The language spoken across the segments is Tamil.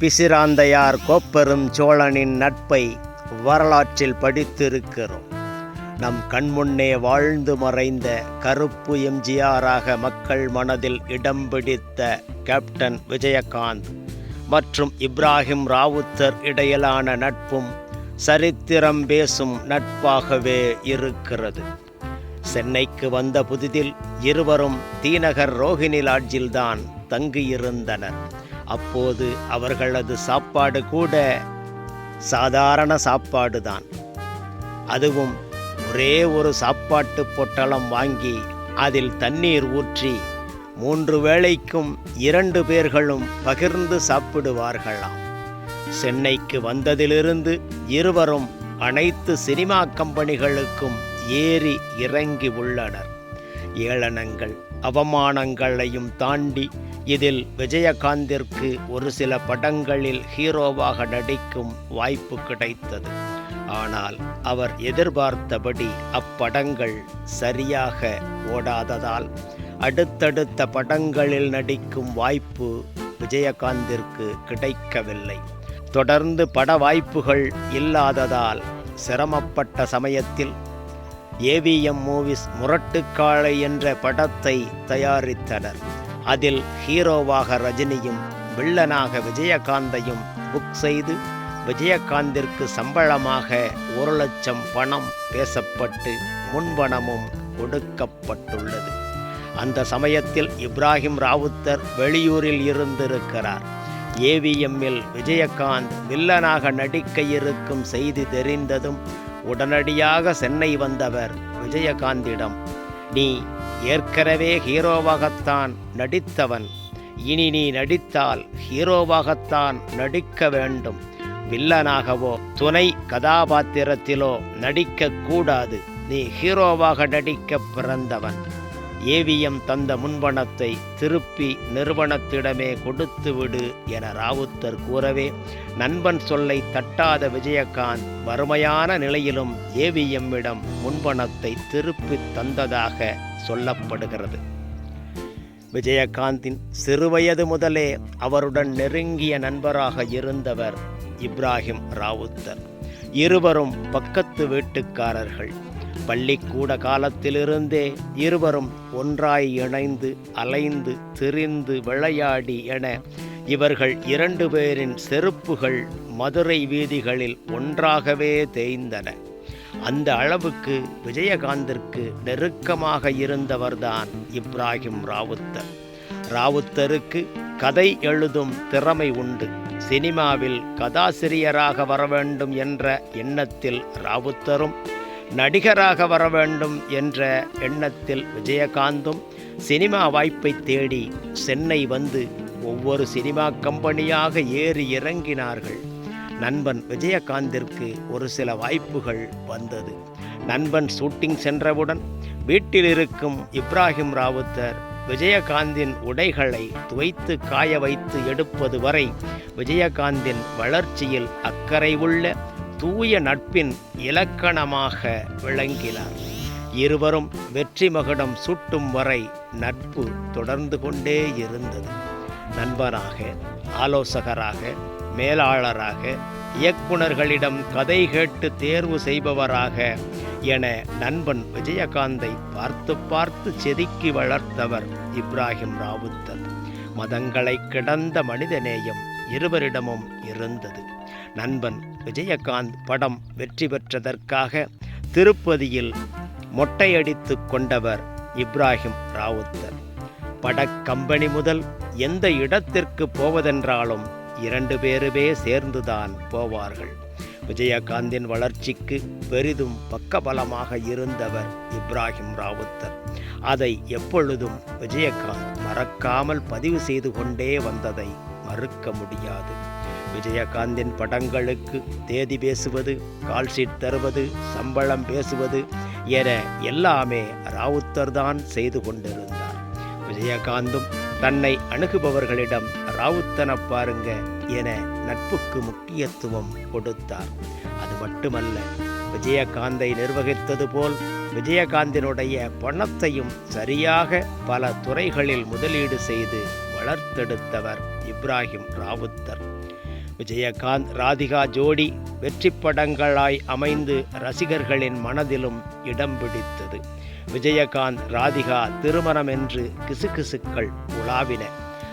பிசிராந்தையார் கோப்பெரும் சோழனின் நட்பை வரலாற்றில் படித்திருக்கிறோம். நம் கண்முன்னே வாழ்ந்து மறைந்த கருப்பு எம்ஜிஆராக மக்கள் மனதில் இடம் பிடித்த கேப்டன் விஜயகாந்த் மற்றும் இப்ராஹிம் ராவுத்தர் இடையிலான நட்பும் சரித்திரம் பேசும் நட்பாகவே இருக்கிறது. சென்னைக்கு வந்த புதிதில் இருவரும் தீநகர் ரோஹிணி லாட்ஜில்தான் தங்கியிருந்தனர். அப்போது அவர்களது சாப்பாடு கூட சாதாரண சாப்பாடு தான் அதுவும் ஒரே ஒரு சாப்பாட்டு பொட்டலம் வாங்கி அதில் தண்ணீர் ஊற்றி மூன்று வேளைக்கும் இரண்டு பேர்களும் பகிர்ந்து சாப்பிடுவார்களாம். சென்னைக்கு வந்ததிலிருந்து இருவரும் அனைத்து சினிமா கம்பெனிகளுக்கும் ஏறி இறங்கி உள்ளனர். ஏளனங்கள் அவமானங்களையும் தாண்டி இதில் விஜயகாந்திற்கு ஒரு சில படங்களில் ஹீரோவாக நடிக்கும் வாய்ப்பு கிடைத்தது. ஆனால் அவர் எதிர்பார்த்தபடி அப்படங்கள் சரியாக ஓடாததால் அடுத்தடுத்த படங்களில் நடிக்கும் வாய்ப்பு விஜயகாந்திற்கு கிடைக்கவில்லை. தொடர்ந்து பட வாய்ப்புகள் இல்லாததால் சிரமப்பட்ட சமயத்தில் ஏவிஎம் மூவிஸ் முரட்டுக்காளை என்ற படத்தை தயாரித்தனர். அதில் ஹீரோவாக ரஜினியும் வில்லனாக விஜயகாந்தையும் புக் செய்து விஜயகாந்திற்கு சம்பளமாக ஒரு லட்சம் பணம் பேசப்பட்டு முன்பணமும் கொடுக்கப்பட்டுள்ளது அந்த சமயத்தில் இப்ராஹிம் ராவுத்தர் வெளியூரில் இருந்திருக்கிறார். ஏவிஎம்மில் விஜயகாந்த் வில்லனாக நடிக்க இருக்கும் செய்தி தெரிந்ததும் உடனடியாக சென்னை வந்தவர் விஜயகாந்திடம் நீ ஏற்கனவே ஹீரோவாகத்தான் நடித்தவன். இனி நீ நடித்தால் ஹீரோவாகத்தான் நடிக்க வேண்டும். வில்லனாகவோ துணை கதாபாத்திரத்திலோ நடிக்கக்கூடாது. நீ ஹீரோவாக நடிக்க பிறந்தவன். ஏவிஎம் தந்த முன்பணத்தை திருப்பி நிறுவனத்திடமே கொடுத்துவிடு என ராவுத்தர் கூறவே நண்பன் சொல்லை தட்டாத விஜயகாந்த் வறுமையான நிலையிலும் ஏவிஎம்மிடம் முன்பணத்தை திருப்பி தந்ததாக சொல்லப்படுகிறது. விஜயகாந்தின் சிறுவயது முதலே அவருடன் நெருங்கிய நண்பராக இருந்தவர் இப்ராஹிம் ராவுத்தர். இருவரும் பக்கத்து வீட்டுக்காரர்கள். பள்ளிக்கூட காலத்திலிருந்தே இருவரும் ஒன்றாய் இணைந்து அலைந்து திரிந்து விளையாடி என இவர்கள் இரண்டு பேரின் செருப்புகள் மதுரை வீதிகளில் ஒன்றாகவே தேய்ந்தன. அந்த அளவுக்கு விஜயகாந்திற்கு நெருக்கமாக இருந்தவர்தான் இப்ராஹிம் ராவுத்தர். ராவுத்தருக்கு கதை எழுதும் திறமை உண்டு. சினிமாவில் கதாசிரியராக வர வேண்டும் என்ற எண்ணத்தில் ராவுத்தரும் நடிகராக வர வேண்டும் என்ற எண்ணத்தில் விஜயகாந்தும் சினிமா வாய்ப்பை தேடி சென்னை வந்து ஒவ்வொரு சினிமா கம்பெனியாக ஏறி இறங்கினார்கள். நண்பன் விஜயகாந்திற்கு ஒரு சில வாய்ப்புகள் வந்தது. நண்பன் ஷூட்டிங் சென்றவுடன் வீட்டில் இருக்கும் இப்ராஹிம் ராவுத்தர் விஜயகாந்தின் உடைகளை துவைத்து காய வைத்து எடுப்பது வரை விஜயகாந்தின் வளர்ச்சியில் அக்கறை உள்ள தூய நட்பின் இலக்கணமாக விளங்கினார். இருவரும் வெற்றி மகுடம் சுட்டும் வரை நட்பு தொடர்ந்து கொண்டே இருந்தது. நண்பராக ஆலோசகராக மேலாளராக இயக்குனர்களிடம் கதை கேட்டு தேர்வு செய்பவராக என நண்பன் விஜயகாந்தை பார்த்து பார்த்து செதுக்கி வளர்த்தவர் இப்ராஹிம் ராவுத்தர் மதங்களை கிடந்த மனிதநேயம் இருவரிடமும் இருந்தது. நண்பன் விஜயகாந்த் படம் வெற்றி பெற்றதற்காக திருப்பதியில் மொட்டையடித்து கொண்டவர் இப்ராஹிம் ராவுத்தர். படக்கம்பெனி முதல் எந்த இடத்திற்கு போவதென்றாலும் இரண்டு பேருமே சேர்ந்துதான் போவார்கள். விஜயகாந்தின் வளர்ச்சிக்கு பெரிதும் பக்கபலமாக இருந்தவர் இப்ராஹிம் ராவுத்தர். அதை எப்பொழுதும் விஜயகாந்த் மறக்காமல் பதிவு செய்து கொண்டே வந்ததை மறுக்க முடியாது. விஜயகாந்தின் படங்களுக்கு தேதி பேசுவது கால்ஷீட் தருவது சம்பளம் பேசுவது என எல்லாமே ராவுத்தர் தான் செய்து கொண்டிருந்தார். விஜயகாந்தும் தன்னை அணுகுபவர்களிடம் ராவுத்தன பாருங்க என நட்புக்கு முக்கியத்துவம் கொடுத்தார். அது மட்டுமல்ல விஜயகாந்தை நிர்வகித்தது போல் விஜயகாந்தினுடைய பணத்தையும் சரியாக பல துறைகளில் முதலீடு செய்து வளர்த்தெடுத்தவர் இப்ராஹிம் ராவுத்தர். விஜயகாந்த் ராதிகா ஜோடி வெற்றி படங்களாய் அமைந்து ரசிகர்களின் மனதிலும் இடம் பிடித்தது. விஜயகாந்த் ராதிகா திருமணம் என்று கிசுகிசுக்கள் உலாவின.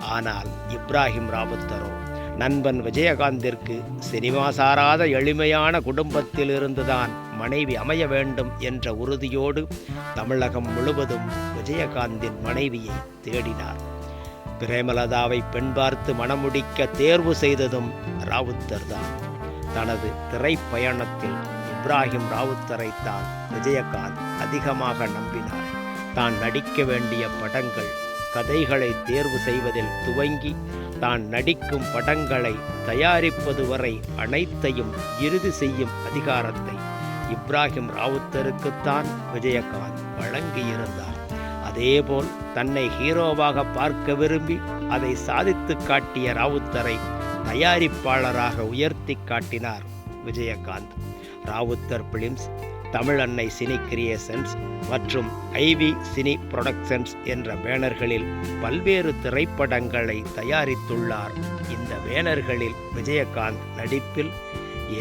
ஆனால் இப்ராஹிம் ராவுத்தரோ நண்பன் விஜயகாந்திற்கு சினிமா சாராத எளிமையான குடும்பத்தில் இருந்துதான் மனைவி அமைய வேண்டும் என்ற உறுதியோடு தமிழகம் முழுவதும் விஜயகாந்தின் மனைவியை தேடினார். பிரேமலதாவை பெண் பார்த்து மணமுடிக்க தேர்வு செய்ததும் ராவுத்தர் தான் தனது திரைப்பயணத்தில் இப்ராஹிம் ராவுத்தரை தான் விஜயகாந்த் அதிகமாக நம்பினார். தான் நடிக்க வேண்டிய படங்கள் கதைகளை தேர்வு செய்வதில் துவங்கி தான் நடிக்கும் படங்களை தயாரிப்பது வரை அனைத்தையும் இறுதி செய்யும் அதிகாரத்தை இப்ராஹிம் ராவுத்தருக்குத்தான் விஜயகாந்த் வழங்கியிருந்தார். அதேபோல் தன்னை ஹீரோவாக பார்க்க விரும்பி அதை சாதித்து காட்டிய ராவுத்தரை தயாரிப்பாளராக உயர்த்தி காட்டினார் Vijayakanth. Rowther films Tamil Annai cine creations மற்றும் ஐவி சினி புரொடக்ஷன்ஸ் என்ற பேனர்களில் பல்வேறு திரைப்படங்களை தயாரித்துள்ளார். இந்த பேனர்களில் விஜயகாந்த் நடிப்பில்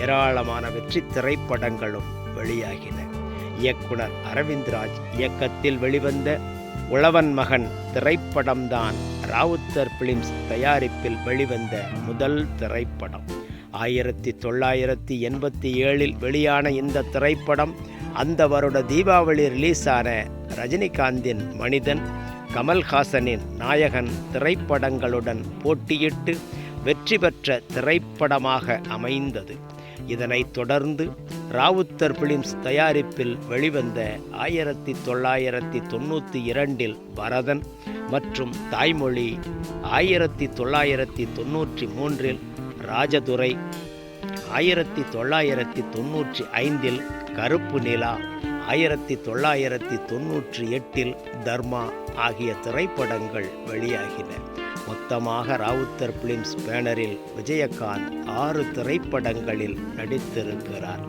ஏராளமான வெற்றி திரைப்படங்களும் வெளியாகின. இயக்குனர் அரவிந்த்ராஜ் இயக்கத்தில் வெளிவந்த உழவன் மகன் திரைப்படம்தான். ராவுத்தர் பிலிம்ஸ் தயாரிப்பில் வெளிவந்த முதல் திரைப்படம். ஆயிரத்தி தொள்ளாயிரத்தி எண்பத்தி ஏழில் வெளியான இந்த திரைப்படம் அந்த வருட தீபாவளி ரிலீஸான ரஜினிகாந்தின் மனிதன் கமல்ஹாசனின் நாயகன் திரைப்படங்களுடன் போட்டியிட்டு வெற்றி பெற்ற திரைப்படமாக அமைந்தது. இதனைத் தொடர்ந்து ராவுத்தர் பிலிம்ஸ் தயாரிப்பில் வெளிவந்த ஆயிரத்தி தொள்ளாயிரத்தி தொண்ணூற்றி இரண்டில் பரதன் மற்றும் தாய்மொழி ஆயிரத்தி தொள்ளாயிரத்தி தொண்ணூற்றி மூன்றில் ராஜதுரை ஆயிரத்தி தொள்ளாயிரத்தி தொண்ணூற்றி ஐந்தில் கருப்பு நிலா ஆயிரத்தி தொள்ளாயிரத்தி தொண்ணூற்றி எட்டில் தர்மா ஆகிய திரைப்படங்கள் வெளியாகின. மொத்தமாக ராவுத்தர் பிலிம்ஸ் பேனரில் விஜயகாந்த் ஆறு திரைப்படங்களில் நடித்திருக்கிறார்.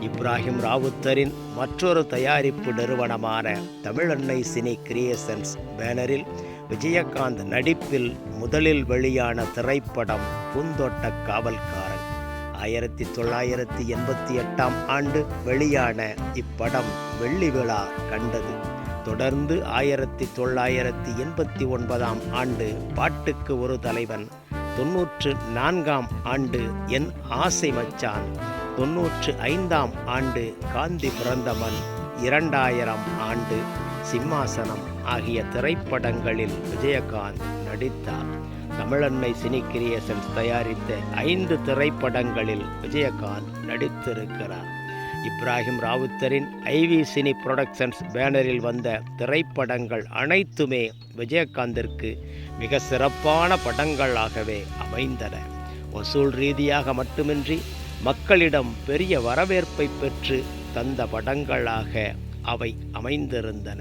இப்ராஹிம் ராவுத்தரின் மற்றொரு தயாரிப்பு நிறுவனமான தமிழன்னை சினி கிரியேஷன்ஸ் பேனரில் விஜயகாந்த் நடிப்பில் முதலில் வெளியான திரைப்படம் பூந்தோட்ட காவல்காரன். ஆயிரத்தி தொள்ளாயிரத்தி எண்பத்தி எட்டாம் ஆண்டு வெளியான இப்படம் வெள்ளி விழா கண்டது. தொடர்ந்து ஆயிரத்தி தொள்ளாயிரத்தி எண்பத்தி ஒன்பதாம் ஆண்டு பாட்டுக்கு ஒரு தலைவன். தொன்னூற்று நான்காம் ஆண்டு என் ஆசை மச்சான். தொன்னூற்று ஐந்தாம் ஆண்டு காந்தி பிறந்தமன் இரண்டாயிரம் ஆண்டு சிம்மாசனம் ஆகிய திரைப்படங்களில் விஜயகாந்த் நடித்தார். தமிழன்மை சினி கிரியேஷன்ஸ் தயாரித்த ஐந்து திரைப்படங்களில் விஜயகாந்த் நடித்திருக்கிறார். இப்ராஹிம் ராவுத்தரின் ஐவி சினி புரொடக்ஷன்ஸ் பேனரில் வந்த திரைப்படங்கள் அனைத்துமே விஜயகாந்திற்கு மிக சிறப்பான படங்களாகவே அமைந்தன. வசூல் ரீதியாக மட்டுமின்றி மக்களிடம் பெரிய வரவேற்பை பெற்று தந்த படங்களாக அவை அமைந்திருந்தன.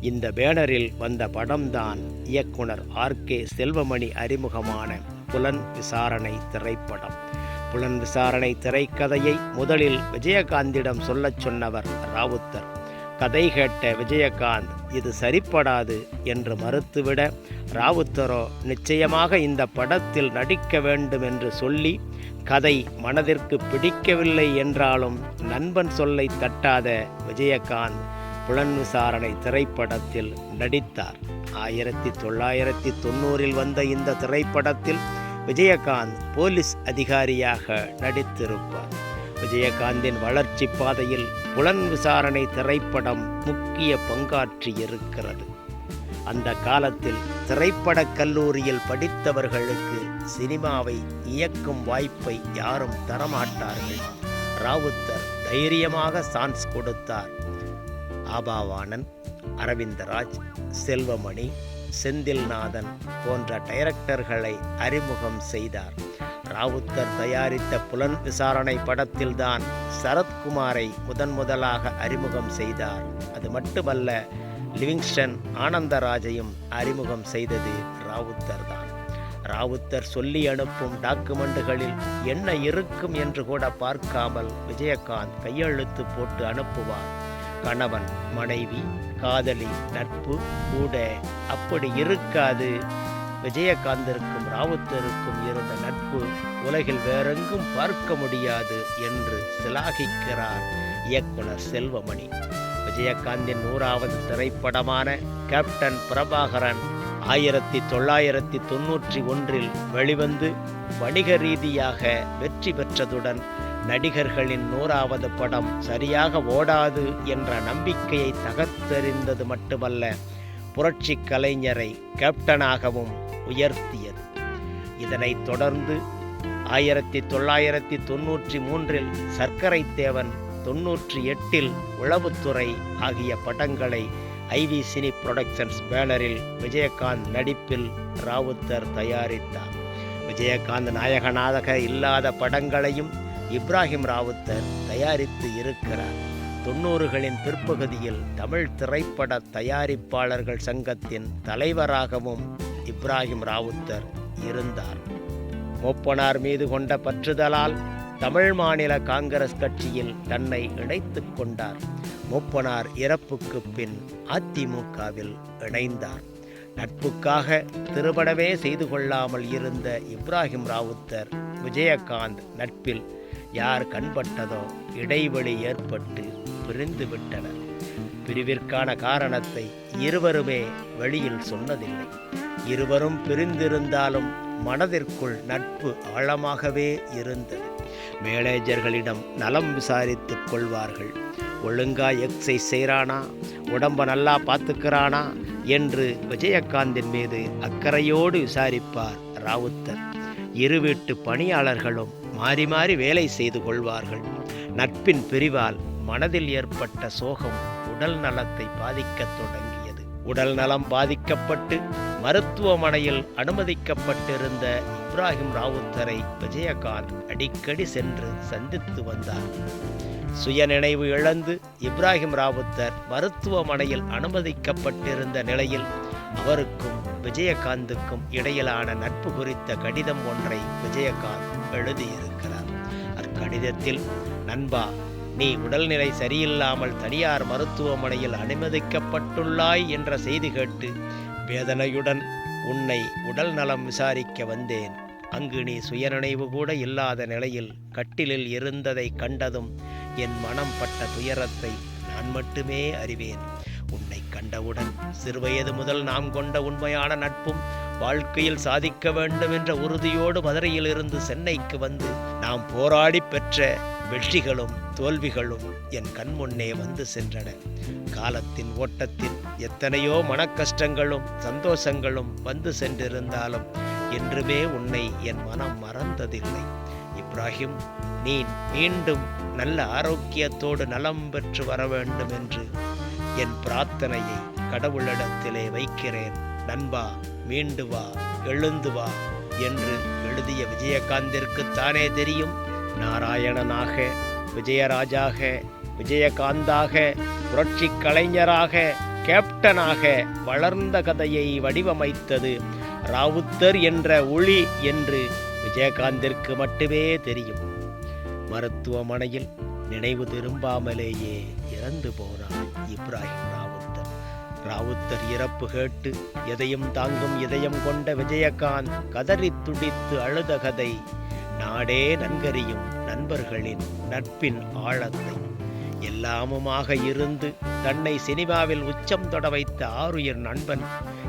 இந்த பேனரில் வந்த படம்தான் இயக்குனர் ஆர் கே செல்வமணி அறிமுகமான புலன் விசாரணை திரைப்படம். புலன் விசாரணை திரைக்கதையை முதலில் விஜயகாந்திடம் சொல்லச் சொன்னவர் ராவுத்தர். கதை கேட்ட விஜயகாந்த் இது சரிப்படாது என்று மறுத்துவிட ராவுத்தரோ நிச்சயமாக இந்த படத்தில் நடிக்க வேண்டும் என்று சொல்லி கதை மனதிற்கு பிடிக்கவில்லை என்றாலும் நண்பன் சொல்லை தட்டாத விஜயகாந்த் புலன் விசாரணை திரைப்படத்தில் நடித்தார். ஆயிரத்தி தொள்ளாயிரத்தி தொண்ணூறில் வந்த இந்த திரைப்படத்தில் விஜயகாந்த் போலீஸ் அதிகாரியாக நடித்திருப்பார். விஜயகாந்தின் வளர்ச்சி பாதையில் புலன் விசாரணை திரைப்படம் முக்கிய பங்காற்றி இருக்கிறது அந்த காலத்தில் திரைப்படக் கல்லூரியில் படித்தவர்களுக்கு சினிமாவை இயக்கும் வாய்ப்பை யாரும் தரமாட்டார்கள். ராவுத்தர் தைரியமாக சான்ஸ் கொடுத்தார். ஆபாவானன் அரவிந்தராஜ் செல்வமணி செந்தில்நாதன் போன்ற டைரக்டர்களை அறிமுகம் செய்தார். ராவுத்தர் தயாரித்த புலன் விசாரணை படத்தில்தான் சரத்குமாரை முதன் முதலாக அறிமுகம் செய்தார். அது மட்டுமல்ல லிவிங்ஸ்டன் ஆனந்தராஜையும் அறிமுகம் செய்தது ராவுத்தர் தான் ராவுத்தர் சொல்லி அனுப்பும் டாக்குமெண்டுகளில் என்ன இருக்கும் என்று கூட பார்க்காமல் விஜயகாந்த் கையெழுத்து போட்டு அனுப்புவார். கணவன் மனைவி காதலி நட்பு கூட. அப்படி இருக்காது. விஜயகாந்திற்கும் ராவுத்தருக்கும் இருந்த நட்பு உலகில் வேறெங்கும் பார்க்க முடியாது என்று சிலாகிக்கிறார் இயக்குனர் செல்வமணி. விஜயகாந்தின் நூறாவது திரைப்படமான கேப்டன் பிரபாகரன் ஆயிரத்தி தொள்ளாயிரத்தி தொன்னூற்றி ஒன்றில் வெளிவந்து வணிக ரீதியாக வெற்றி பெற்றதுடன் நடிகர்களின் நூறாவது படம் சரியாக ஓடாது என்ற நம்பிக்கையை தகர்த்தெறிந்தது மட்டுமல்ல புரட்சி கலைஞரை கேப்டனாகவும் உயர்த்தியது. இதனைத் தொடர்ந்து ஆயிரத்தி தொள்ளாயிரத்தி தொன்னூற்றி மூன்றில் சர்க்கரை தேவன் தொன்னூற்றி எட்டில் உளவுத்துறை ஆகிய படங்களை ஐவி சினி புரொடக்ஷன்ஸ் பேனரில் விஜயகாந்த் நடிப்பில் ராவுத்தர் தயாரித்தார். விஜயகாந்த் நாயகநாதக இல்லாத படங்களையும் இப்ராஹிம் ராவுத்தர் தயாரித்து இருக்கிறார். தொண்ணூறுகளின் பிற்பகுதியில் தமிழ் திரைப்பட தயாரிப்பாளர்கள் சங்கத்தின் தலைவராகவும் இப்ராஹிம் ராவுத்தர் இருந்தார். மூப்பனார் மீது கொண்ட பற்றுதலால் தமிழ் மாநில காங்கிரஸ் கட்சியில் தன்னை இணைத்து கொண்டார். மூப்பனார் இறப்புக்கு பின் அதிமுகவில் இணைந்தார். நட்புக்காக திருமணமே செய்து கொள்ளாமல் இருந்த இப்ராஹிம் ராவுத்தர் விஜயகாந்த் நட்பில் யார் கண்பட்டதோ இடைவெளி ஏற்பட்டு பிரிந்து விட்டனர். பிரிவிற்கான காரணத்தை இருவருமே வெளியில் சொன்னதில்லை. இருவரும் பிரிந்திருந்தாலும் மனதிற்குள் நட்பு ஆழமாகவே இருந்தது. மேனேஜர்களிடம் நலம் விசாரித்துக் கொள்வார்கள். ஒழுங்கா எக்ஸைஸ் செய்கிறானா உடம்ப நல்லா பார்த்துக்கிறானா? என்று விஜயகாந்தின் மீது அக்கறையோடு விசாரிப்பார் ராவுத்தர். இரு வீட்டு பணியாளர்களும் மாறி மாறி வேலை செய்து கொள்வார்கள். நட்பின் பிரிவால் மனதில் ஏற்பட்ட சோகம் உடல் நலத்தை பாதிக்கத் தொடங்கியது. உடல் நலம் பாதிக்கப்பட்டு மருத்துவமனையில் அனுமதிக்கப்பட்டிருந்த இப்ராஹிம் ராவுத்தரை விஜயகாந்த் அடிக்கடி சென்று சந்தித்து வந்தார். சுயநினைவு இழந்து இப்ராஹிம் ராவுத்தர் மருத்துவமனையில் அனுமதிக்கப்பட்டிருந்த நிலையில் அவருக்கும் விஜயகாந்துக்கும் இடையிலான நட்பு குறித்த கடிதம் ஒன்றை விஜயகாந்த் எழுதியிருக்கிறார். அக்கடிதத்தில் நண்பா நீ உடல்நிலை சரியில்லாமல் தனியார் மருத்துவமனையில் அனுமதிக்கப்பட்டுள்ளாய் என்ற செய்தி கேட்டு வேதனையுடன் உன்னை உடல் நலம் விசாரிக்க வந்தேன். அங்கு நீ சுயநினைவு கூட இல்லாத நிலையில் கட்டிலில் இருந்ததை கண்டதும் என் மனம் பட்ட துயரத்தை நான் மட்டுமே அறிவேன். உன்னை கண்டவுடன் சிறுவயது முதல் நாம் கொண்ட உண்மையான நட்பும் வாழ்க்கையில் சாதிக்க வேண்டும் என்ற உறுதியோடு மதுரையிலிருந்து சென்னைக்கு வந்து நாம் போராடி பெற்ற வெற்றிகளும் தோல்விகளும் என் கண்முன்னே வந்து சென்றன. காலத்தின் ஓட்டத்தில் எத்தனையோ மனக்கஷ்டங்களும் சந்தோஷங்களும் வந்து சென்றிருந்தாலும் என்றுமே உன்னை என் மனம் மறந்ததில்லை. இப்ராஹிம் நீ மீண்டும் நல்ல ஆரோக்கியத்தோடு நலம் பெற்று வர வேண்டும் என்று என் பிரார்த்தனையை கடவுளிடத்திலே வைக்கிறேன். நண்பா மீண்டு வா எழுந்து வா என்று எழுதிய விஜயகாந்திற்கு தானே தெரியும். நாராயணனாக விஜயராஜாக விஜயகாந்தாக புரட்சி கலைஞராக கேப்டனாக வளர்ந்த கதையை வடிவமைத்தது ராவுத்தர் என்ற ஒளி என்று விஜயகாந்திற்கு மட்டுமே தெரியும். மருத்துவமனையில் நினைவு திரும்பாமலேயே இறந்து போனார் இப்ராஹிம் ராவுத்தர். ராவுத்தர் இறப்பு கேட்டு எதையும் தாங்கும் இதயம் கொண்ட விஜயகாந்த் கதறி துடித்து அழுத கதை நாடே நன்கறியும் நண்பர்களின் நட்பின் ஆழத்தை. எல்லாமுமாக இருந்து தன்னை சினிமாவில் உச்சம் தொட வைத்த ஆருயிர் நண்பன்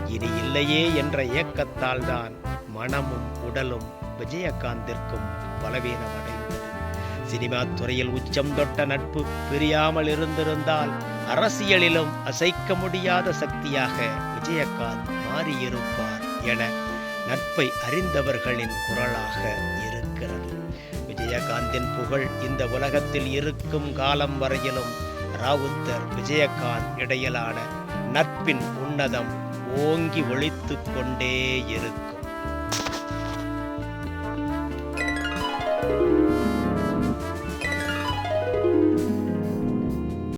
இனி இல்லையே என்ற ஏக்கத்தால் தான் மனமும் உடலும் விஜயகாந்திற்கும் பலவீனமடை சினிமா துறையில் உச்சம் தொட்ட நட்பு பிரியாமல் இருந்திருந்தால் அரசியலிலும் அசைக்க முடியாத சக்தியாக விஜயகாந்த் மாறியிருப்பார் என நட்பை அறிந்தவர்களின் குரலாக இருக்கிறது. விஜயகாந்தின் புகழ் இந்த உலகத்தில் இருக்கும் காலம் வரையிலும் ராவுத்தர் விஜயகாந்த் இடையிலான நட்பின் உன்னதம் ஓங்கி ஒழித்து கொண்டே இருக்கும்.